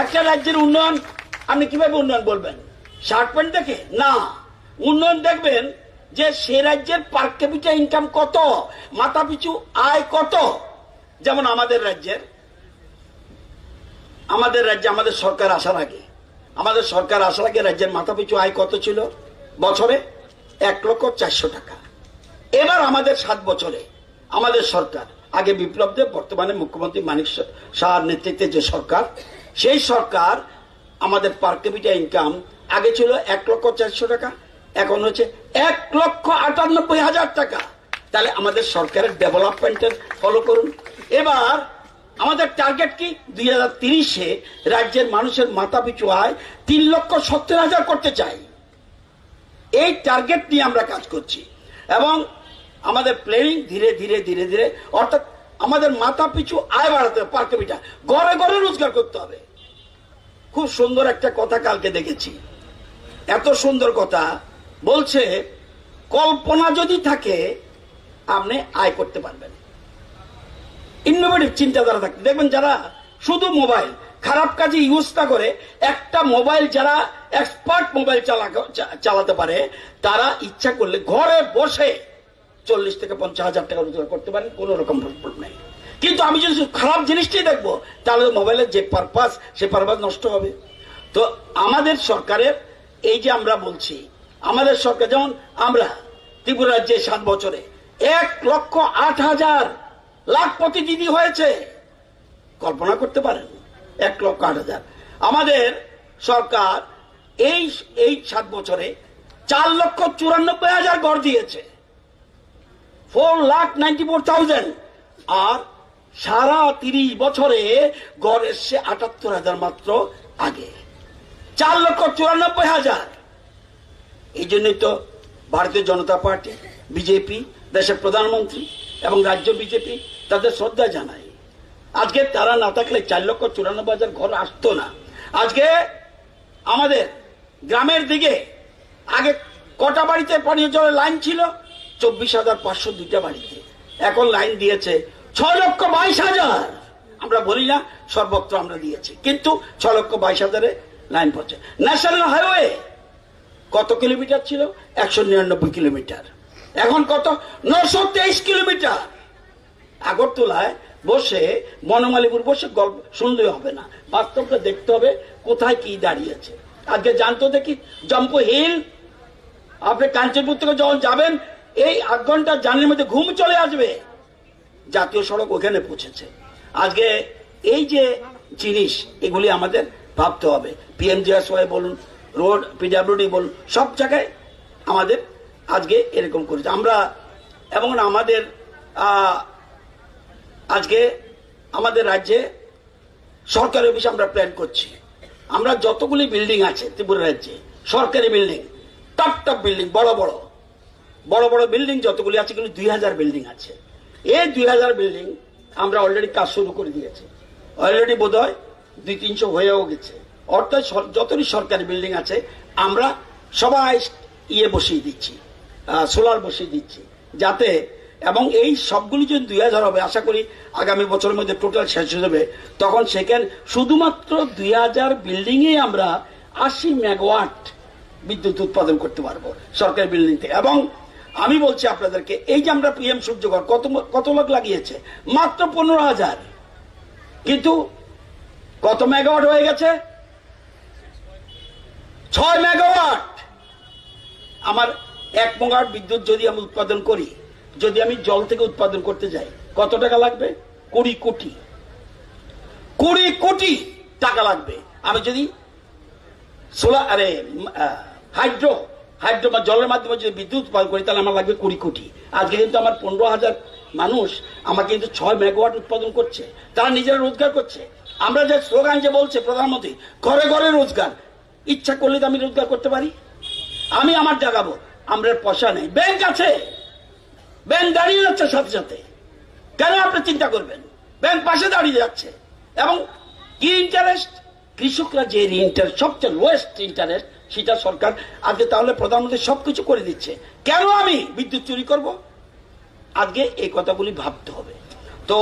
একটা রাজ্যের উন্নয়ন, আপনি কীভাবে উন্নয়ন বলবেন? শার্ট প্যান্ট দেখে? না। উন্নয়ন দেখবেন যে সে রাজ্যের পার ক্যাপিটা ইনকাম কত, মাথা পিছু আয় কত। যেমন আমাদের রাজ্যের, আমাদের রাজ্যে আমাদের সরকার আসার আগে, আমাদের সরকার আসার আগে রাজ্যের মাথা পিছু আয় কত ছিল? বছরে এক লক্ষ চারশো টাকা। এবার আমাদের সাত বছরে আমাদের সরকার, আগে বিপ্লব দেব বর্তমানে মুখ্যমন্ত্রী মানিক শাহর নেতৃত্বে যে সরকার সেই সরকার আমাদের পার ক্যাপিটা ইনকাম আগে ছিল এক লক্ষ চারশো টাকা, এখন হচ্ছে এক লক্ষ আটানব্বই হাজার টাকা। তাহলে আমাদের সরকারের ডেভেলপমেন্টের ফলো করুন। এবার আমাদের টার্গেট কি? দুই হাজার তিরিশে রাজ্যের মানুষের মাথা পিছু আয় তিন লক্ষ সত্তর হাজার করতে চাই। এই টার্গেট নিয়ে আমরা কাজ করছি। এবং আমাদের প্লেনিং ধীরে ধীরে ধীরে ধীরে, অর্থাৎ আমাদের মাথা পিছু আয় বাড়াতে হবে পার ক্যাপিটা ঘরে ঘরে রোজগার করতে হবে। খুব সুন্দর একটা কথা কালকে দেখেছি। এত সুন্দর কথা বলছে, কল্পনা যদি থাকে, আপনি আয় করতে পারবেন। ইনোভেটিভ চিন্তাধারা থাকতে। দেখবেন যারা শুধু মোবাইল খারাপ কাজে ইউজ না করে, একটা মোবাইল যারা এক্সপার্ট মোবাইল চালাতে পারে, তারা ইচ্ছা করলে ঘরে বসে চল্লিশ থেকে পঞ্চাশ হাজার টাকা রোজগার করতে পারেন, কোনো রকম প্রবলেম নেই। কিন্তু আমি যদি খারাপ জিনিসটাই দেখব, তাহলে মোবাইলের যে পারপাস সে পারপাস নষ্ট হবে। তো আমাদের সরকারের এই যে আমরা বলছি, আমাদের সরকার যেমন আমরা ত্রিপুরা রাজ্যে সাত বছরে এক লক্ষ আট হাজার লাখপতি দিদি হয়েছে, কল্পনা করতে পারেন, এক লক্ষ আট হাজার। আমাদের সরকার এই এই সাত বছরে চার লক্ষ চুরানব্বই হাজার গড় দিয়েছে। Four lakh ninety four thousand আর সারা তিরিশ বছরে গড় এসছে আটাত্তর হাজার মাত্র আগে। চার লক্ষ চুরানব্বই হাজার। এই জন্যই তো ভারতীয় জনতা পার্টি, বিজেপি, দেশের প্রধানমন্ত্রী এবং রাজ্য বিজেপি তাদের শ্রদ্ধা জানায়। আজকে তারা না থাকলে চার লক্ষ চুরানব্বই হাজার ঘর আসতো না। আজকে আমাদের গ্রামের দিকে আগে কটা বাড়িতে পানীয় জলের লাইন ছিল? চব্বিশ হাজার পাঁচশো দুইটা বাড়িতে। এখন লাইন দিয়েছে ছয় লক্ষ বাইশ হাজার। আমরা বলি না, সর্বত্র আমরা দিয়েছি। কিন্তু ছ লক্ষ বাইশ হাজারে লাইন পড়ছে। ন্যাশনাল হাইওয়ে কত কিলোমিটার ছিল? একশো নিরানব্বই কিলোমিটার। এখন কত? নশো তেইশ কিলোমিটার। আগরতলায় বসে, বনমালীপুর বসে গল্প শুনলে হবে না। বাস্তবটা দেখতে হবে কোথায় কি দাঁড়িয়েছে। আজকে জানতো দেখি জম্প হিল, আপনি কাঞ্চনপুর থেকে যখন যাবেন, এই আধ ঘণ্টা জার্নির মধ্যে ঘুম চলে আসবে। জাতীয় সড়ক ওখানে পৌঁছেছে। আজকে এই যে জিনিস, এগুলি আমাদের ভাবতে হবে। পিএমজিএসওয়াই বলুন, রোড, পিডাব্লিউডি বলুন, সব জায়গায় আমাদের আজকে এরকম করেছে। আমরা এবং আমাদের আজকে আমাদের রাজ্যে সরকারি অফিসে আমরা প্ল্যান করছি। আমরা যতগুলি বিল্ডিং আছে ত্রিপুরা রাজ্যে, সরকারি বিল্ডিং টপ টপ বিল্ডিং বড় বড় বড় বড় বিল্ডিং যতগুলি আছে কিন্তু দুই হাজার বিল্ডিং আছে। এই দুই হাজার বিল্ডিং আমরা অলরেডি কাজ শুরু করে দিয়েছি। অলরেডি বোধ হয় দুই তিনশো হয়েও গেছে। অর্থাৎ যতই সরকারি বিল্ডিং আছে, আমরা সবাই ইয়ে বসিয়ে দিচ্ছি সোলার বসিয়ে দিচ্ছি, যাতে এবং এই সবগুলি যদি দুই হাজার হবে, আশা করি আগামী বছরের মধ্যে টোটাল শেষ হয়ে যাবে। তখন সেখানে শুধুমাত্র দুই হাজার বিল্ডিংয়ে আমরা আশি মেগাওয়াট বিদ্যুৎ উৎপাদন করতে পারব সরকারি বিল্ডিং থেকে এবং আমি বলছি আপনাদেরকে, এই যে আমরা পিএম সূর্যঘর কত কত লোক লাগিয়েছে? মাত্র পনেরো হাজার। কিন্তু কত মেগাওয়াট হয়ে গেছে? ছয় মেগাওয়াট! আমার এক মেগাওয়াট বিদ্যুৎ যদি আমি উৎপাদন করি, যদি আমি জল থেকে উৎপাদন করতে যাই, কত টাকা লাগবে? কুড়ি কোটি। কুড়ি কোটি টাকা লাগবে। আমি যদি সোলার আরে হাইড্রো হাইড্রো বা জলের মাধ্যমে যদি বিদ্যুৎ উৎপাদন করি, তাহলে আমার লাগবে কুড়ি কোটি। আজকে কিন্তু আমার পনেরো হাজার মানুষ আমাকে কিন্তু ছয় মেগাওয়াট উৎপাদন করছে। তারা নিজেরা রোজগার করছে। আমরা যে স্লোগান যে বলছে প্রধানমন্ত্রী, ঘরে ঘরে রোজগার। ইচ্ছা করলে তো আমি রোজগার করতে পারি। আমি আমার জাগাবো আমরা পয়সা নেই। ব্যাংক আছে। ব্যাংক দাঁড়িয়ে যাচ্ছে সাথে সাথে। কেন আপনি চিন্তা করবেন? ব্যাংক পাশে দাঁড়িয়ে যাচ্ছে। এবং কি ইন্টারেস্ট কৃষকরা যে ইন্টারেস্ট সবচেয়ে লোয়েস্ট ইন্টারেস্ট সেটা সরকার আজকে তাহলে প্রধানমন্ত্রী সবকিছু করে দিচ্ছে। কেন আমি বিদ্যুৎ চুরি করব? আজকে এই কথাগুলি ভাবতে হবে। তো